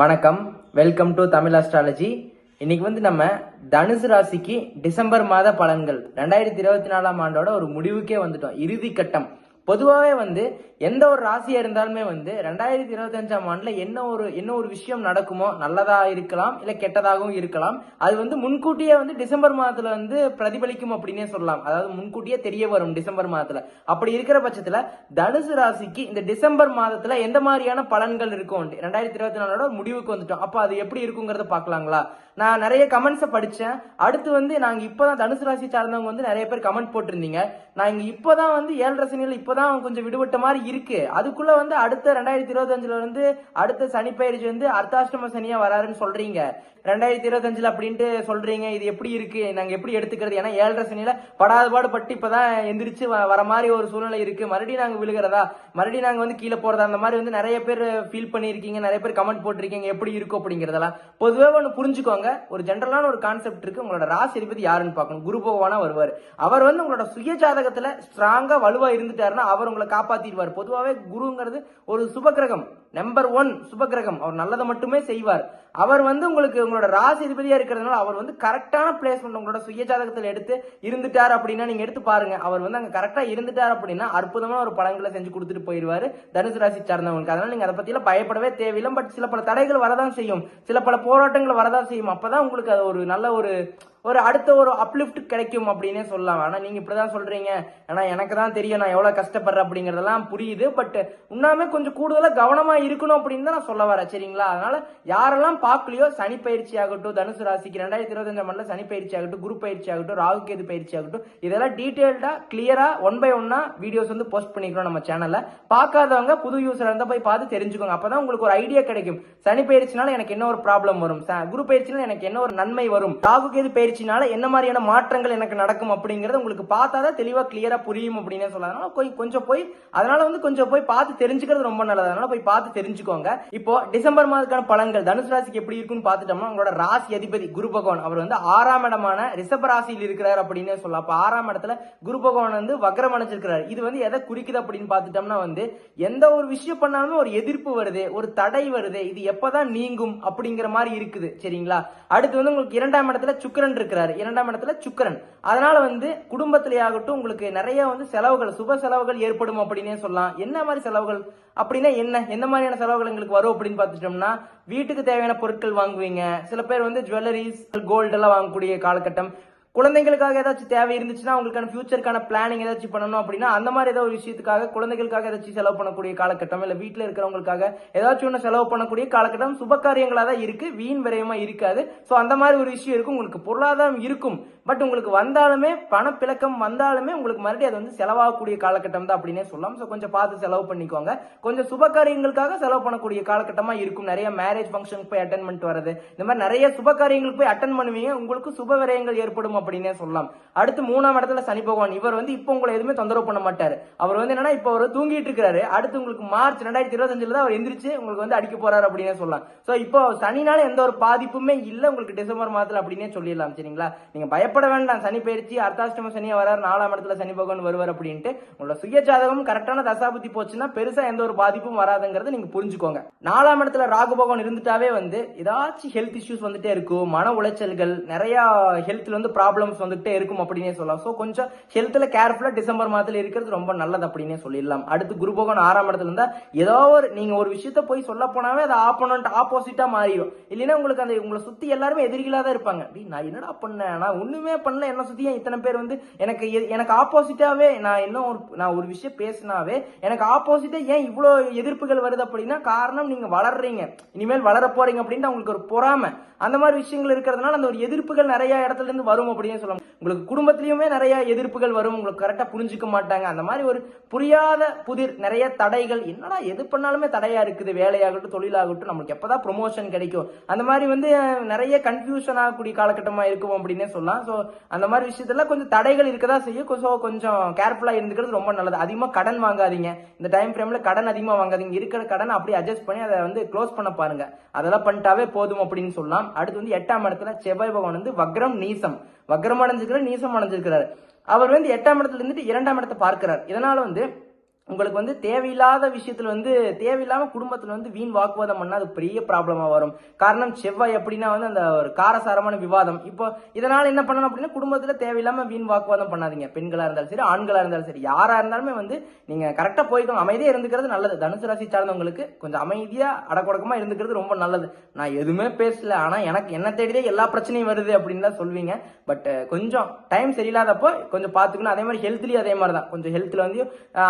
வணக்கம். Welcome to Tamil astrology இன்னைக்கு வந்து நம்ம தனுசு ராசிக்கு டிசம்பர் மாத பலன்கள். ரெண்டாயிரத்தி இருபத்தி நாலாம் ஆண்டோட ஒரு முடிவுக்கே வந்துட்டோம். இறுதி கட்டம். பொதுவாகவே வந்து எந்த ஒரு ராசியாக இருந்தாலுமே வந்து ரெண்டாயிரத்தி இருபத்தஞ்சாம் ஆண்டில் என்ன ஒரு என்ன ஒரு விஷயம் நடக்குமோ நல்லதாக இருக்கலாம் இல்லை கெட்டதாகவும் இருக்கலாம். அது வந்து முன்கூட்டியே வந்து டிசம்பர் மாதத்தில் வந்து பிரதிபலிக்கும் அப்படின்னே சொல்லலாம். அதாவது முன்கூட்டியே தெரிய வரும் டிசம்பர் மாதத்தில். அப்படி இருக்கிற பட்சத்தில் தனுசு ராசிக்கு இந்த டிசம்பர் மாதத்தில் எந்த மாதிரியான பலன்கள் இருக்கும்? ரெண்டாயிரத்தி இருபத்தி நாலோட முடிவுக்கு வந்துட்டோம். அப்போ அது எப்படி இருக்குங்கிறத பார்க்கலாங்களா? நான் நிறைய கமெண்ட்ஸை படித்தேன் அடுத்து வந்து நாங்கள் இப்போ தான் தனுசு ராசி சார்ந்தவங்க வந்து நிறைய பேர் கமெண்ட் போட்டிருந்தீங்க. நான் இப்போ தான் வந்து ஏழரை சனியில் தான் கொஞ்சம் விடுபட்ட மாதிரி இருக்கு. அதுக்குள்ள வந்து அடுத்த ரெண்டாயிரத்தி இருபத்தஞ்சுல வந்து அடுத்த சனி பயிற்சி வந்து அர்த்தாஷ்டம சனியா வராருன்னு சொல்றீங்க. ரெண்டாயிரத்தி இருபத்தஞ்சுல அப்படின்ட்டு சொல்றீங்க. இது எப்படி இருக்கு? நாங்க எப்படி எடுத்துக்கிறது? ஏன்னா ஏழரை சனியில படாத பாடு பட்டு இப்பதான் எந்திரிச்சு வ- வர மாதிரி ஒரு சூழ்நிலை இருக்கு. மறுபடியும் நாங்க விழுகிறதா? மறுபடியும் நாங்க வந்து கீழே போறதா? அந்த மாதிரி வந்து நிறைய பேர் ஃபீல் பண்ணியிருக்கீங்க. நிறைய பேர் கமெண்ட் போட்டிருக்கீங்க. எப்படி இருக்கும் அப்படிங்கறதெல்லாம். பொதுவாக ஒன்று புரிஞ்சுக்கோங்க. ஒரு ஜென்ரலான ஒரு கான்செப்ட் இருக்கு. உங்களோட ராசி அதிபதி யாருன்னு பார்க்கணும். குரு பகவானா வருவார். அவர் வந்து உங்களோட சுய ஜாதகத்துல ஸ்ட்ராங்கா வலுவா இருந்துட்டாருன்னா அவர் உங்களை காப்பாத்திடுவார். பொதுவாகவே குருங்கிறது ஒரு சுபகிரகம் நம்பர் ஒன் சுபகிரகம் அவர் நல்லதை மட்டுமே செய்வார். அவர் வந்து உங்களுக்கு உங்களோட ராசி அதிபதியா இருக்கிறதுனால அவர் வந்து கரெக்டான பிளேஸ்மெண்ட் உங்களோட சுயஜாதகத்தில் எடுத்து இருந்துட்டார் அப்படின்னா நீங்க எடுத்து பாருங்க. அவர் வந்து அங்க கரெக்டா இருந்துட்டார் அப்படின்னா அற்புதமான ஒரு பலன்களை செஞ்சு கொடுத்துட்டு போயிருவாரு தனுசு ராசி சார்ந்தவங்களுக்கு. அதனால நீங்க அதை பத்தியெல்லாம் பயப்படவே தேவையில்லை. பட் சில பல தடைகள் வரதான் செய்யும். சில பல போராட்டங்கள் வரதான் செய்யும். அப்பதான் உங்களுக்கு அது ஒரு நல்ல ஒரு ஒரு அடுத்த ஒரு அப்லிஃப்ட் கிடைக்கும் அப்படின்னே சொல்லலாம். ஆனால் நீங்கள் இப்படி தான் சொல்கிறீங்க ஏன்னா எனக்கு தான் தெரியும் நான் எவ்வளோ கஷ்டப்படுறேன் அப்படிங்கிறதெல்லாம் புரியுது. பட் உண்ணாமே கொஞ்சம் கூடுதலாக கவனமாக இருக்கணும் அப்படின்னு தான் நான் சொல்ல வரேன். சரிங்களா? அதனால் யாரெல்லாம் பார்க்கலையோ சனி பயிற்சி ஆகட்டும் தனுசு ராசிக்கு ரெண்டாயிரத்தி இருபத்தஞ்சாம் ஆண்டில் சனி பயிற்சி ஆகட்டும் குரு பயிற்சி ஆகட்டும் ராகு கேது பயிற்சி ஆகட்டும் இதெல்லாம் டீட்டெயில்டாக கிளியராக ஒன் பை ஒன்னா வீடியோஸ் வந்து போஸ்ட் பண்ணிக்கிறோம் நம்ம சேனலில் பார்க்காதவங்க புது யூசர் இருந்தால் போய் பார்த்து தெரிஞ்சுக்கோங்க. அப்பதான் உங்களுக்கு ஒரு ஐடியா கிடைக்கும். சனி பயிற்சினால எனக்கு என்ன ஒரு ப்ராப்ளம் வரும்? குரு பயிற்சினால எனக்கு என்ன ஒரு நன்மை வரும்? ராகு கேது பயிற்சினால என்ன மாதிரியான மாற்றங்கள் எனக்கு நடக்கும் அப்படிங்கறது உங்களுக்கு பார்த்தாதான் தெளிவா கிளியரா புரியும் அப்படின்னு சொல்லலாம். அதனால கொய்- கொஞ்சம் போய் அதனால வந்து கொஞ்சம் போய் பார்த்து தெரிஞ்சுக்கிறது ரொம்ப நல்லது. அதனால போய் பார்த்து தெரிஞ்சுக்கோங்க. இப்போ டிசம்பர் மாதத்துக்கான பலன்கள் தனுசு ராசிக்கு எப்படி இருக்குன்னு பார்த்துட்டோம்னா உங்களோட ராசி அதிபதி குரு பகவான் அவர் வந்து ஆறாம் இடமான ரிஷப ராசியில் இருக்கிறார் அப்படின்னு சொல்லலாம். அப்ப ஆறாம் இடத்துல குரு பகவான் வந்து வக்ரம் அணைச்சிருக்கிறார் இது வந்து எதை குறிக்குது அப்படின்னு பார்த்துட்டோம்னா வந்து எந்த ஒரு விஷயம் பண்ணாலுமே ஒரு எதிர்ப்பு வருது ஒரு தடை வருது இது எப்பதான் நீங்கும் அப்படிங்கிற மாதிரி இருக்குது. சரிங்களா? அடுத்து வந்து உங்களுக்கு இரண்டாம் இடத்துல சுக்கரன் இருக்கிறாரு இரண்டாம் இடத்துல சுக்கரன். அதனால வந்து குடும்பத்திலே ஆகட்டும் உங்களுக்கு நிறைய வந்து செலவுகள் சுப செலவுகள் ஏற்படும் அப்படின்னே சொல்லலாம். என்ன மாதிரி செலவுகள்? அப்படின்னா என்ன? எந்த மாதிரியான செலவுகள் எங்களுக்கு வரும் அப்படின்னு பார்த்துட்டோம்னா வீட்டுக்கு தேவையான பொருட்கள் வாங்குவீங்க. சில பேர் வந்து ஜுவல்லரிஸ் கோல்டு எல்லாம் வாங்கக்கூடிய காலகட்டம். குழந்தைங்களுக்காக ஏதாச்சும் தேவை இருந்துச்சுன்னா அவங்களுக்கான ஃபியூச்சருக்கான பிளானிங் ஏதாச்சும் பண்ணணும் அப்படின்னா அந்த மாதிரி ஏதோ ஒரு விஷயத்துக்காக குழந்தைகளுக்காக ஏதாச்சும் செலவு பண்ணக்கூடிய காலகட்டம் இல்லை வீட்டில் இருக்கிறவங்களுக்காக ஏதாச்சும் ஒன்று செலவு பண்ணக்கூடிய காலகட்டம் சுபகாரியங்களாக தான் இருக்கு. வீண் விரயமா இருக்காது. ஸோ அந்த மாதிரி ஒரு விஷயம் இருக்கும். உங்களுக்கு பொருளாதாரம் இருக்கும். பட் உங்களுக்கு வந்தாலுமே பணப்பிழக்கம் வந்தாலுமே உங்களுக்கு மறுபடியும் அது வந்து செலவாகக்கூடிய காலகட்டம் தான் அப்படின்னே சொல்லலாம். ஸோ கொஞ்சம் பார்த்து செலவு பண்ணிக்கோங்க. கொஞ்சம் சுப காரியங்களுக்காக செலவு பண்ணக்கூடிய காலகட்டமாக இருக்கும். நிறைய மேரேஜ் ஃபங்க்ஷனுக்கு போய் அட்டன் பண்ணிட்டு வரது இந்த மாதிரி நிறைய சுபகாரியங்களுக்கு போய் அட்டன் பண்ணுவீங்க. உங்களுக்கு சுப விரயங்கள் ஏற்படும் அப்படின்னே சொல்லலாம். அடுத்து மூணாம் இடத்துல சனி பகவான். இவர் வந்து இப்போ உங்களை எதுவுமே தொந்தரவு பண்ண மாட்டாரு. அவர் வந்து என்னன்னா இப்போ அவர் தூங்கிட்டு இருக்காரு அடுத்து உங்களுக்கு மார்ச் ரெண்டாயிரத்தி இருபத்தஞ்சுல தான் அவர் எந்திரிச்சு உங்களுக்கு வந்து அடிக்க போறாரு அப்படின்னே சொல்லலாம். ஸோ இப்போ சனினால எந்த ஒரு பாதிப்புமே இல்லை. உங்களுக்கு டிசம்பர் மாதத்துல அப்படின்னே சொல்லிடலாம் சரிங்களா? நீங்க பயப்பட வேண்டாம். சனி பயிற்சி அர்த்தாஷ்டம சனியா வரார் நாலாம் இடத்துல சனி பகவான் வருவார் அப்படின்ட்டு உங்களோட சுய ஜாதகம் கரெக்டான தசாபுத்தி போச்சுன்னா பெருசா எந்த ஒரு பாதிப்பும் வராதுங்கிறத நீங்க புரிஞ்சுக்கோங்க. நாலாம் இடத்துல ராகு பகவான் இருந்துட்டாவே வந்து ஏதாச்சும் ஹெல்த் இஷ்யூஸ் வந்துட்டே இருக்கும். மன உளைச்சல்கள் நிறைய ஹெல்த்ல வந்து ப்ராப்ளம்ஸ் வந்துட்டே இருக்கும் அப்படின்னே சொல்லலாம். ஸோ கொஞ்சம் ஹெல்த்தில் கேர்ஃபுல்லாக டிசம்பர் மாதத்தில் இருக்கிறது ரொம்ப நல்லது அப்படின்னே சொல்லிடலாம். அடுத்து குரு பகவான் ஆறாம் இடத்துல இருந்தால் ஏதோ ஒரு நீங்கள் ஒரு விஷயத்த போய் சொல்ல போனாவே அது ஆப்போனண்ட் ஆப்போசிட்டாக மாறிடும். இல்லைன்னா உங்களுக்கு அந்த உங்களை சுற்றி எல்லாருமே எதிரிகளாக தான் இருப்பாங்க. அப்படி நான் என்னடா பண்ணேன்? நான் ஒன்றுமே பண்ணல. என்ன சுற்றி ஏன் இத்தனை பேர் வந்து எனக்கு எ- எனக்கு ஆப்போசிட்டாகவே நான் இன்னும் ஒரு நான் ஒரு விஷயம் பேசினாவே எனக்கு ஆப்போசிட்டாக ஏன் இவ்வளோ எதிர்ப்புகள் வருது அப்படின்னா காரணம் நீங்கள் வளர்றீங்க. இனிமேல் வளர போறீங்க அப்படின்ட்டு அவங்களுக்கு ஒரு பொறாமை. அந்த மாதிரி விஷயங்கள் இருக்கிறதுனால அந்த ஒரு எதிர்ப்புகள் நிறைய இடத்துல இருந்து வரும் அப்படியே சொல்லலாம் உங்களுக்கு குடும்பத்திலையுமே நிறைய எதிர்ப்புகள் வரும் உங்களுக்கு கரெக்டாக புரிஞ்சுக்க மாட்டாங்க. அந்த மாதிரி ஒரு புரியாத புதிர் நிறைய தடைகள். என்னடா எது பண்ணாலுமே தடையாக இருக்குது. வேலையாகட்டும் தொழிலாகட்டும் நமக்கு எப்பதான் ப்ரொமோஷன் கிடைக்கும்? அந்த மாதிரி வந்து நிறைய கன்ஃபியூஷன் ஆகக்கூடிய காலகட்டமாக இருக்கும் அப்படின்னே சொல்லலாம். ஸோ அந்த மாதிரி விஷயத்துல கொஞ்சம் தடைகள் இருக்கதா செய்யும். ஸோ கொஞ்சம் கேர்ஃபுல்லாக இருந்துக்கிறது ரொம்ப நல்லது. அதிகமாக கடன் வாங்காதீங்க. இந்த டைம் ஃப்ரேமில் கடன் அதிகமாக வாங்காதீங்க. இருக்கிற கடன் அப்படியே அட்ஜஸ்ட் பண்ணி அதை வந்து க்ளோஸ் பண்ண பாருங்க. அதெல்லாம் பண்ணிட்டாவே போதும் அப்படின்னு சொல்லலாம். அடுத்து வந்து எட்டாம் இடத்துல செவ்வாய் பகவான் வந்து வக்ரம் நீசம். வக்ரம் அடைஞ்சிருக்கிறார் நீசம் அடைஞ்சிருக்கிறார். அவர் வந்து எட்டாம் இடத்துல இருந்துட்டு இரண்டாம் இடத்தை பார்க்கிறார். இதனால வந்து உங்களுக்கு வந்து தேவையில்லாத விஷயத்துல வந்து தேவையில்லாம குடும்பத்துல வந்து வீண் வாக்குவாதம் பண்ணால் அது பெரிய ப்ராப்ளமாக வரும். காரணம் செவ்வாய் எப்படின்னா வந்து அந்த ஒரு காரசாரமான விவாதம். இப்போ இதனால என்ன பண்ணணும் அப்படின்னா குடும்பத்துல தேவையில்லாம வீண் வாக்குவாதம் பண்ணாதீங்க. பெண்களா இருந்தாலும் சரி ஆண்களா இருந்தாலும் சரி யாரா இருந்தாலுமே வந்து நீங்க கரெக்டா போய்க்கணும் அமைதியா இருந்துக்கிறது நல்லது. தனுசு ராசி சார்ந்தவங்களுக்கு கொஞ்சம் அமைதியா அடக்கொடக்கமாக இருந்துக்கிறது ரொம்ப நல்லது. நான் எதுவுமே பேசல ஆனா எனக்கு என்ன தேடிதே எல்லா பிரச்சனையும் வருது அப்படின்னு தான் சொல்வீங்க. பட் கொஞ்சம் டைம் சரியில்லாதப்போ கொஞ்சம் பாத்துக்கணும். அதே மாதிரி ஹெல்த்லயும் அதே மாதிரி தான் கொஞ்சம் ஹெல்த்ல வந்து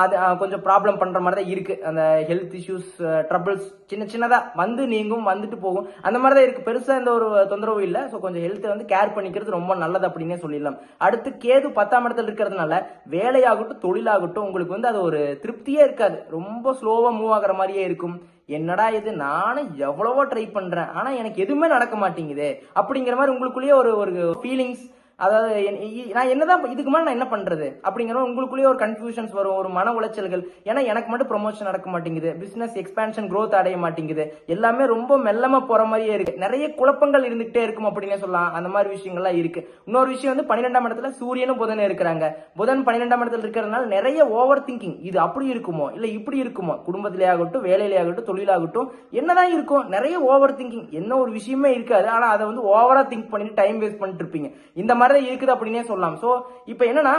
அது கொஞ்சம் கொஞ்சம் ப்ராப்ளம் பண்ணுற மாதிரி தான் இருக்குது அந்த ஹெல்த் இஷ்யூஸ் ட்ரபிள்ஸ் சின்ன சின்னதாக வந்து நீங்கும் வந்துட்டு போகும். அந்த மாதிரி தான் இருக்குது பெருசாக எந்த ஒரு தொந்தரவும் இல்லை. ஸோ கொஞ்சம் ஹெல்த்தை வந்து கேர் பண்ணிக்கிறது ரொம்ப நல்லது அப்படின்னே சொல்லிடலாம். அடுத்து கேது பத்தாம் இடத்துல இருக்கிறதுனால வேலையாகட்டும் தொழிலாகட்டும் உங்களுக்கு வந்து அது ஒரு திருப்தியே இருக்காது. ரொம்ப ஸ்லோவாக மூவ் ஆகிற மாதிரியே இருக்கும். என்னடா இது? நானும் எவ்வளவோ ட்ரை பண்றேன். ஆனா எனக்கு எதுவுமே நடக்க மாட்டேங்குது. அப்படிங்கிற மாதிரி உங்களுக்குள்ளேயே ஒரு ஒரு ஃபீலிங்ஸ் அதாவது நான் என்னதான் இதுக்கு மேலே நான் என்ன பண்றது? அப்படிங்கிற உங்களுக்குள்ளேயே ஒரு கன்ஃபியூஷன்ஸ் வரும் ஒரு மன உளைச்சல்கள். ஏன்னா எனக்கு மட்டும் ப்ரொமோஷன் நடக்க மாட்டேங்குது. பிசினஸ் எக்ஸ்பான்ஷன் க்ரோத் அடைய மாட்டேங்குது. எல்லாமே ரொம்ப மெல்லமா போற மாதிரியே இருக்கு. நிறைய குழப்பங்கள் இருந்துகிட்டே இருக்கும் அப்படின்னே சொல்லலாம். அந்த மாதிரி விஷயங்கள்லாம் இருக்கு. இன்னொரு விஷயம் வந்து பன்னிரெண்டாம் இடத்துல சூரியனும் புதனும் இருக்கிறாங்க. புதன் பன்னிரெண்டாம் இடத்துல இருக்கிறதுனால நிறைய ஓவர் திங்கிங் இது அப்படி இருக்குமோ? இல்ல இப்படி இருக்குமோ? குடும்பத்திலே ஆகட்டும் வேலையிலே ஆகட்டும் தொழிலாகட்டும் என்னதான் இருக்கும். நிறைய ஓவர் திங்கிங் என்ன ஒரு விஷயமே இருக்காது. ஆனா அதை வந்து ஓவரா திங்க் பண்ணிட்டு டைம் வேஸ்ட் பண்ணிட்டு இருப்பீங்க. இந்த மாதிரி தான் இருக்குது அப்படின்னே சொல்லலாம். ஸோ இப்போ என்னன்னா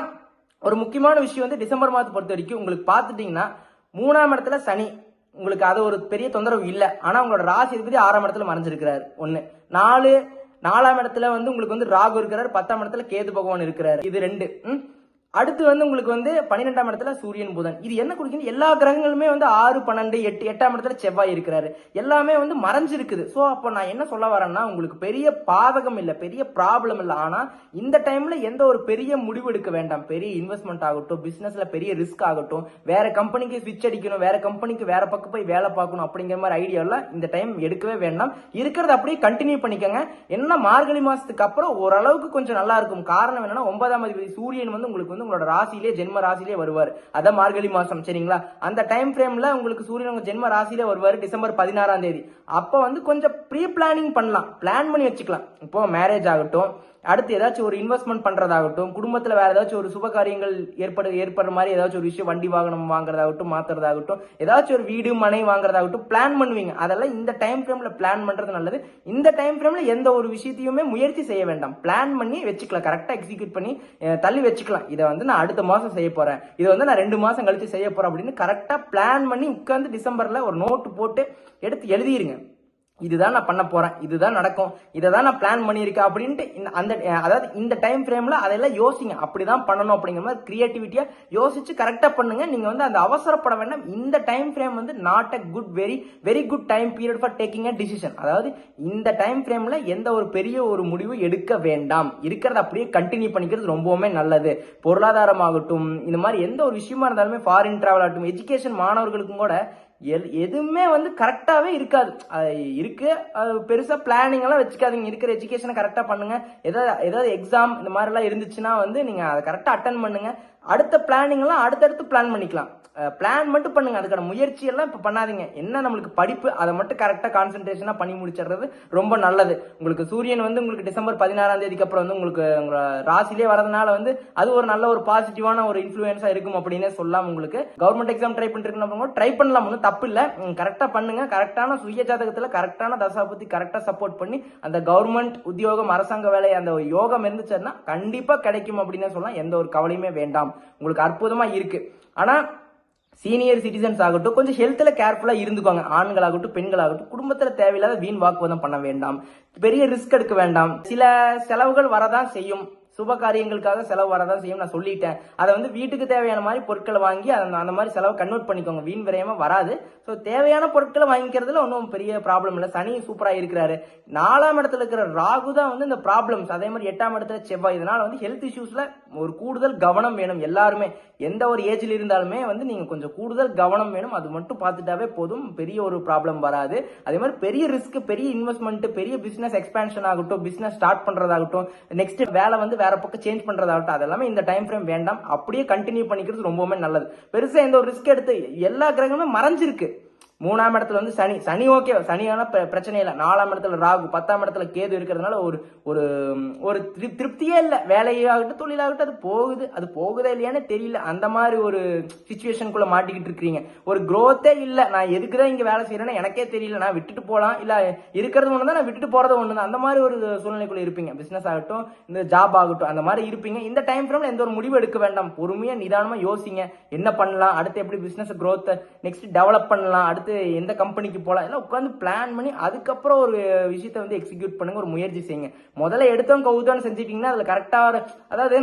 ஒரு முக்கியமான விஷயம் வந்து டிசம்பர் மாதத்தை பொறுத்த வரைக்கும் உங்களுக்கு பார்த்துட்டீங்கன்னா மூணாம் இடத்துல சனி உங்களுக்கு அது ஒரு பெரிய தொந்தரவு இல்லை. ஆனால் உங்களோட ராசி அதிபதி ஆறாம் இடத்துல மறைஞ்சிருக்கிறாரு. ஒன்று நாலு நாலாம் இடத்துல வந்து உங்களுக்கு வந்து ராகு இருக்கிறார். பத்தாம் இடத்துல கேது பகவான் இருக்கிறார். இது ரெண்டு. ம்? அடுத்து வந்து உங்களுக்கு வந்து பன்னிரெண்டாம் இடத்துல சூரியன் புதன். இது என்ன குறிக்குது எல்லா கிரகங்களுமே வந்து ஆறு பன்னெண்டு எட்டு எட்டாம் இடத்துல செவ்வாய் இருக்கிறாரு. எல்லாமே வந்து மறைஞ்சிருக்குது. ஸோ அப்போ நான் என்ன சொல்ல வரேன்னா உங்களுக்கு பெரிய பாதகம் இல்லை பெரிய ப்ராப்ளம் இல்லை. ஆனால் இந்த டைம்ல எந்த ஒரு பெரிய முடிவு எடுக்க வேண்டாம். பெரிய இன்வெஸ்ட்மெண்ட் ஆகட்டும் பிசினஸ்ல பெரிய ரிஸ்க் ஆகட்டும் வேற கம்பெனிக்கு ஸ்விட்ச் அடிக்கணும் வேற கம்பெனிக்கு வேற பக்கம் போய் வேலை பார்க்கணும் அப்படிங்கிற மாதிரி ஐடியா எல்லாம் இந்த டைம் எடுக்கவே வேண்டாம். இருக்கிறத அப்படியே கண்டினியூ பண்ணிக்கோங்க. என்ன மார்கழி மாசத்துக்கு அப்புறம் ஓரளவுக்கு கொஞ்சம் நல்லா இருக்கும். காரணம் என்னன்னா ஒன்பதாம் அதிபதி சூரியன் வந்து உங்களுக்கு வந்து உங்களோட ராசியிலே ஜென்ம ராசியிலே வருவார். அதான் மார்கழி மாசம் சரிங்களா? அந்த டைம் ஃப்ரேம்ல உங்களுக்கு சூரியன் உங்க ஜென்ம ராசியிலே வருவார் டிசம்பர் பதினாறாம் தேதி. அப்போ வந்து கொஞ்சம் ப்ரீ பிளானிங் பண்ணலாம். பிளான் பண்ணி வச்சுக்கலாம். இப்போ மேரேஜ் ஆகட்டும் அடுத்து ஏதாச்சும் ஒரு இன்வெஸ்ட்மெண்ட் பண்ணுறதாகட்டும் குடும்பத்தில் வேறு ஏதாச்சும் ஒரு சுப காரியங்கள் ஏற்பட ஏற்படுற மாதிரி ஏதாச்சும் ஒரு விஷயம் வண்டி வாகனம் வாங்குறதாகட்டும் மாற்றுறதாகட்டும் ஏதாச்சும் ஒரு வீடு மனை வாங்குறதாகட்டும் பிளான் பண்ணுவீங்க. அதெல்லாம் இந்த டைம் ஃப்ரேமில் பிளான் பண்ணுறது நல்லது. இந்த டைம் ஃப்ரேமில் எந்த ஒரு விஷயத்தையுமே முயற்சி செய்ய வேண்டாம். பிளான் பண்ணி வச்சுக்கலாம். கரெக்டாக எக்ஸிக்யூட் பண்ணி தள்ளி வச்சுக்கலாம். இதை வந்து நான் அடுத்த மாதம் செய்ய போகிறேன் இதை வந்து நான் ரெண்டு மாதம் கழித்து செய்ய போகிறேன் அப்படின்னு கரெக்டாக பிளான் பண்ணி உட்காந்து டிசம்பரில் ஒரு நோட்டு போட்டு எடுத்து எழுதிடுங்க இதுதான் நான் பண்ண போறேன் இதுதான் நடக்கும் இதை தான் நான் பிளான் பண்ணியிருக்கேன் அப்படின்ட்டு இந்த- அந்த அதாவது இந்த டைம் ஃப்ரேம்ல அதெல்லாம் யோசிங்க. அப்படிதான் பண்ணணும் அப்படிங்கிற மாதிரி கிரியேட்டிவிட்டியா யோசிச்சு கரெக்டா பண்ணுங்க. நீங்க வந்து அந்த அவசரப்பட வேண்டாம். இந்த டைம் ஃப்ரேம் வந்து not a good very very good time period for taking a decision அதாவது இந்த டைம் ஃப்ரேம்ல எந்த ஒரு பெரிய ஒரு முடிவு எடுக்க வேண்டாம். இருக்கிறத அப்படியே கண்டினியூ பண்ணிக்கிறது ரொம்பவுமே நல்லது. பொருளாதாரமாகட்டும் இந்த மாதிரி எந்த ஒரு விஷயமா இருந்தாலுமே ஃபாரின் டிராவல் ஆகட்டும் எஜுகேஷன் மாணவர்களுக்கும் கூட எல் எதுவுமே வந்து கரெக்டாகவே இருக்காது. அது இருக்கு. அது பிளானிங் எல்லாம் வச்சுக்காதீங்க. இருக்கிற எஜுகேஷனை கரெக்டாக பண்ணுங்க. ஏதாவது ஏதாவது எக்ஸாம் இந்த மாதிரிலாம் இருந்துச்சுன்னா வந்து நீங்கள் அதை கரெக்டாக அட்டன் பண்ணுங்க. அடுத்த பிளானிங் எல்லாம் அடுத்தடுத்து பிளான் பண்ணிக்கலாம். பிளான் மட்டும் பண்ணுங்க. அதுக்கான முயற்சி எல்லாம் இப்போ பண்ணாதீங்க. என்ன நம்மளுக்கு படிப்பு அதை மட்டும் கரெக்டாக கான்சென்ட்ரேஷனாக பண்ணி முடிச்சிடுறது ரொம்ப நல்லது. உங்களுக்கு சூரியன் வந்து உங்களுக்கு டிசம்பர் பதினாறாம் தேதிக்கு அப்புறம் வந்து உங்களுக்கு உங்களோட ராசிலே வரதுனால வந்து அது ஒரு நல்ல ஒரு பாசிட்டிவான ஒரு இன்ஃப்ளூயன்ஸாக இருக்கும் அப்படின்னே சொல்லலாம் உங்களுக்கு கவர்மெண்ட் எக்ஸாம் ட்ரை பண்ணிருக்கணும் ட்ரை பண்ணலாம். ஒன்றும் தப்பு இல்லை. கரெக்டாக பண்ணுங்க. கரெக்டான சுய ஜாதகத்தில் கரெக்டான தசாபுத்தி கரெக்டாக சப்போர்ட் பண்ணி அந்த கவர்மெண்ட் உத்தியோகம் அரசாங்க வேலை அந்த யோகம் இருந்துச்சுன்னா கண்டிப்பாக கிடைக்கும் அப்படின்னே சொல்லலாம் எந்த ஒரு கவலையுமே வேண்டாம். உங்களுக்கு அற்புதமாக இருக்குது ஆனால் சீனியர் சிட்டிசன்ஸ் ஆகட்டும் கொஞ்சம் ஹெல்த்தில் கேர்ஃபுல்லாக இருந்துக்குவாங்க. ஆண்களாகட்டும் பெண்களாகட்டும் குடும்பத்தில் தேவையில்லாத வீண் வாக்குவாதம் பண்ண வேண்டாம். பெரிய ரிஸ்க் எடுக்க வேண்டாம். சில செலவுகள் வரதான் செய்யும். சுப காரியங்களுக்காக செலவு வரதான் செய்யும். நான் சொல்லிட்டேன். அதை வந்து வீட்டுக்கு தேவையான மாதிரி பொருட்களை வாங்கி அந்த அந்த மாதிரி செலவு கன்வெர்ட் பண்ணிக்கோங்க. வீண் விரயமா வராது. ஸோ தேவையான பொருட்களை வாங்கிக்கிறதுல ஒன்றும் பெரிய ப்ராப்ளம் இல்லை. சனி சூப்பராக இருக்கிறாரு. நாலாம் இடத்துல இருக்கிற ராகு தான் வந்து இந்த ப்ராப்ளம்ஸ் அதே மாதிரி எட்டாம் இடத்துல செவ்வாய். இதனால வந்து ஹெல்த் இஷ்யூஸ்ல ஒரு கூடுதல் கவனம் வேணும் எல்லாருமே. எந்த ஒரு ஏஜ்ல இருந்தாலுமே வந்து நீங்க கொஞ்சம் கூடுதல் கவனம் வேணும். அது மட்டும் பார்த்துட்டாவே போதும். பெரிய ஒரு ப்ராப்ளம் வராது. அதே மாதிரி பெரிய ரிஸ்க் பெரிய இன்வெஸ்ட்மெண்ட் பெரிய பிசினஸ் எக்ஸ்பேன்ஷன் ஆகட்டும் பிசினஸ் ஸ்டார்ட் பண்றதாகட்டும் நெக்ஸ்ட் வேலை வந்து வேற பக்கம் சேஞ்ச் பண்றதாகட்டும் அதெல்லாமே இந்த டைம் ஃப்ரேம் வேண்டாம். அப்படியே கண்டினியூ பண்ணிக்கிறது ரொம்பவுமே நல்லது. பெருசா எந்த ஒரு ரிஸ்க் எடுத்து எல்லா கிரகமுமே மறைஞ்சிருக்கு. மூணாம் இடத்துல வந்து சனி சனி ஓகே சனியான பிரச்சனை இல்லை. நாலாம் இடத்துல ராகு பத்தாம் இடத்துல கேது இருக்கிறதுனால ஒரு ஒரு ஒரு திரு- திருப்தியே இல்லை. வேலையாகட்டும் தொழிலாகட்டும் அது போகுது. அது போகுதா இல்லையான்னு தெரியல. அந்த மாதிரி ஒரு சுச்சுவேஷனுக்குள்ள மாட்டிக்கிட்டு இருக்கிறீங்க. ஒரு க்ரோத்தே இல்லை. நான் எதுக்கு தான் இங்கே வேலை செய்கிறேன்னு எனக்கே தெரியல. நான் விட்டுட்டு போகலாம் இல்லை இருக்கிறது ஒன்று தான் நான் விட்டுட்டு போகிறது ஒன்று தான் அந்த மாதிரி ஒரு சூழ்நிலைக்குள்ள இருப்பீங்க. பிஸ்னஸ் ஆகட்டும் இந்த ஜாப் ஆகட்டும் அந்த மாதிரி இருப்பீங்க. இந்த டைம் ஃப்ரேமில் எந்த ஒரு முடிவு எடுக்க வேண்டாம். பொறுமையாக நிதானமாக யோசிங்க. என்ன பண்ணலாம்? அடுத்து எப்படி பிஸ்னஸ் க்ரோத்தை நெக்ஸ்ட் டெவலப் பண்ணலாம்? அடுத்து எந்த கம்பெனிக்கு போகலாம் எல்லாம் உட்காந்து பிளான் பண்ணி அதுக்கப்புறம் ஒரு விஷயத்த வந்து எக்ஸிக்யூட் பண்ணுங்க ஒரு முயற்சி செய்யுங்க. முதல்ல எடுத்தோம் கவுத்தோன்னு செஞ்சுட்டிங்கன்னா அதில் கரெக்டாக அதாவது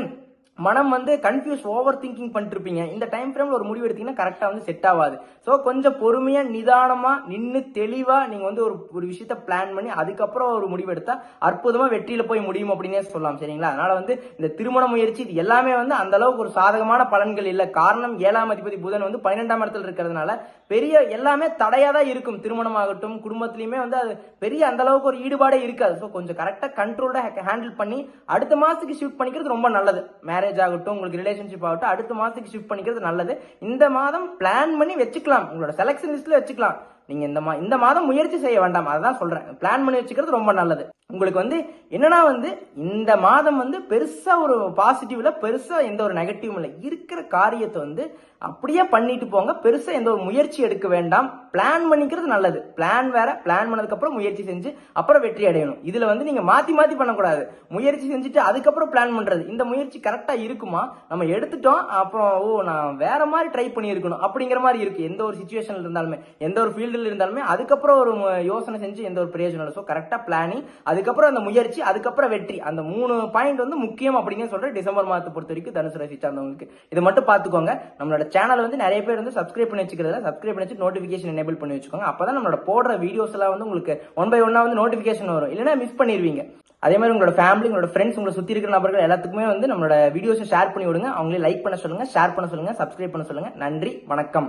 மனம் வந்து கன்ஃபியூஸ் ஓவர் திங்கிங் பண்ணிட்டு இருப்பீங்க இந்த டைம் ஃப்ரேம்ல ஒரு முடிவு எடுத்தீங்கன்னா கரெக்டா வந்து செட் ஆகாது ஸோ கொஞ்சம் பொறுமையா நிதானமா நின்று தெளிவா நீங்க வந்து ஒரு ஒரு விஷயத்த பிளான் பண்ணி அதுக்கப்புறம் ஒரு முடிவு எடுத்தா அற்புதமா வெற்றியில போய் முடியும் அப்படின்னே சொல்லலாம் சரிங்களா? அதனால வந்து இந்த திருமண முயற்சி இது எல்லாமே வந்து அந்த அளவுக்கு ஒரு சாதகமான பலன்கள் இல்லை. காரணம் ஏழாம் அதிபதி புதன் வந்து பன்னிரெண்டாம் இடத்துல இருக்கிறதுனால பெரிய எல்லாமே தடையா தான் இருக்கும். திருமணம் ஆகட்டும் குடும்பத்திலயுமே வந்து அது பெரிய அந்த அளவுக்கு ஒரு ஈடுபாடே இருக்காது. ஸோ கொஞ்சம் கரெக்டா கண்ட்ரோல்டா ஹேண்டில் பண்ணி அடுத்த மாசத்துக்கு ஷிஃப்ட் பண்ணிக்கிறது ரொம்ப நல்லது. மேரேஜ் ஆகட்டும் உங்களுக்கு ரிலேஷன்ஷிப் ஆகட்டும் அடுத்த மாசத்துக்கு ஷிஃப்ட் பண்ணிக்கிறது நல்லது. இந்த மாதம் பிளான் பண்ணி வச்சுக்கலாம். உங்களோட செலக்ஷன் லிஸ்ட்டில் வச்சுக்கலாம். நீங்க இந்த மா இந்த மாதம் முயற்சி செய்ய வேண்டாம். அதான் சொல்றேன். பிளான் பண்ணி வச்சுக்கிறது ரொம்ப நல்லது. உங்களுக்கு வந்து என்னன்னா வந்து இந்த மாதம் வந்து பெருசா ஒரு பாசிட்டிவ்ல பெருசா எந்த ஒரு நெகட்டிவும் இல்லை. இருக்கிற காரியத்தை வந்து அப்படியே பண்ணிட்டு போங்க. பெருசா எந்த ஒரு முயற்சி எடுக்க வேண்டாம். பிளான் பண்ணிக்கிறது நல்லது. பிளான் வேற பிளான் பண்ணதுக்கு அப்புறம் முயற்சி செஞ்சு அப்புறம் வெற்றி அடையணும். இதுல வந்து நீங்க மாத்தி மாத்தி பண்ணக்கூடாது. முயற்சி செஞ்சுட்டு அதுக்கப்புறம் பிளான் பண்றது. இந்த முயற்சி கரெக்டா இருக்குமா? நம்ம எடுத்துட்டோம். அப்புறம் ஓ நான் வேற மாதிரி ட்ரை பண்ணி இருக்கணும் அப்படிங்கிற மாதிரி இருக்கு. எந்த ஒரு சுச்சுவேஷன்ல இருந்தாலுமே. எந்த ஒரு ஃபீல்டு ஃபீல்டில் இருந்தாலுமே அதுக்கப்புறம் ஒரு யோசனை செஞ்சு எந்த ஒரு பிரயோஜனம் இல்லை. ஸோ கரெக்டாக பிளானிங் அதுக்கப்புறம் அந்த முயற்சி அதுக்கப்புறம் வெற்றி. அந்த மூணு பாயிண்ட் வந்து முக்கியம் அப்படின்னு சொல்றேன் டிசம்பர் மாதத்தை பொறுத்த வரைக்கும் தனுசு ராசி சார்ந்தவங்களுக்கு. இதை மட்டும் பார்த்துக்கோங்க. நம்மளோட சேனல் வந்து நிறைய பேர் வந்து சப்ஸ்கிரைப் பண்ணி வச்சுக்கிறதுல சப்ஸ்கிரைப் பண்ணி வச்சு நோட்டிஃபிகேஷன் எனேபிள் பண்ணி வச்சுக்கோங்க. அப்பதான் நம்மளோட போடுற வீடியோஸ் எல்லாம் வந்து உங்களுக்கு ஒன் பை ஒன்னாக வந்து நோட்டிஃபிகேஷன் வரும். இல்லைன்னா மிஸ் பண்ணிடுவீங்க அதே மாதிரி உங்களோட ஃபேமிலி உங்களோட ஃப்ரெண்ட்ஸ் உங்களை சுற்றி இருக்கிற நபர்கள் எல்லாத்துக்குமே வந்து நம்மளோட வீடியோஸை ஷேர் பண்ணி விடுங்க. அவங்களே லைக் பண்ண சொல்லுங்கள் ஷேர் பண்ண சொல்லுங்கள் சப்ஸ்கிரைப் பண்ண சொல்லுங்கள் நன்றி வணக்கம்.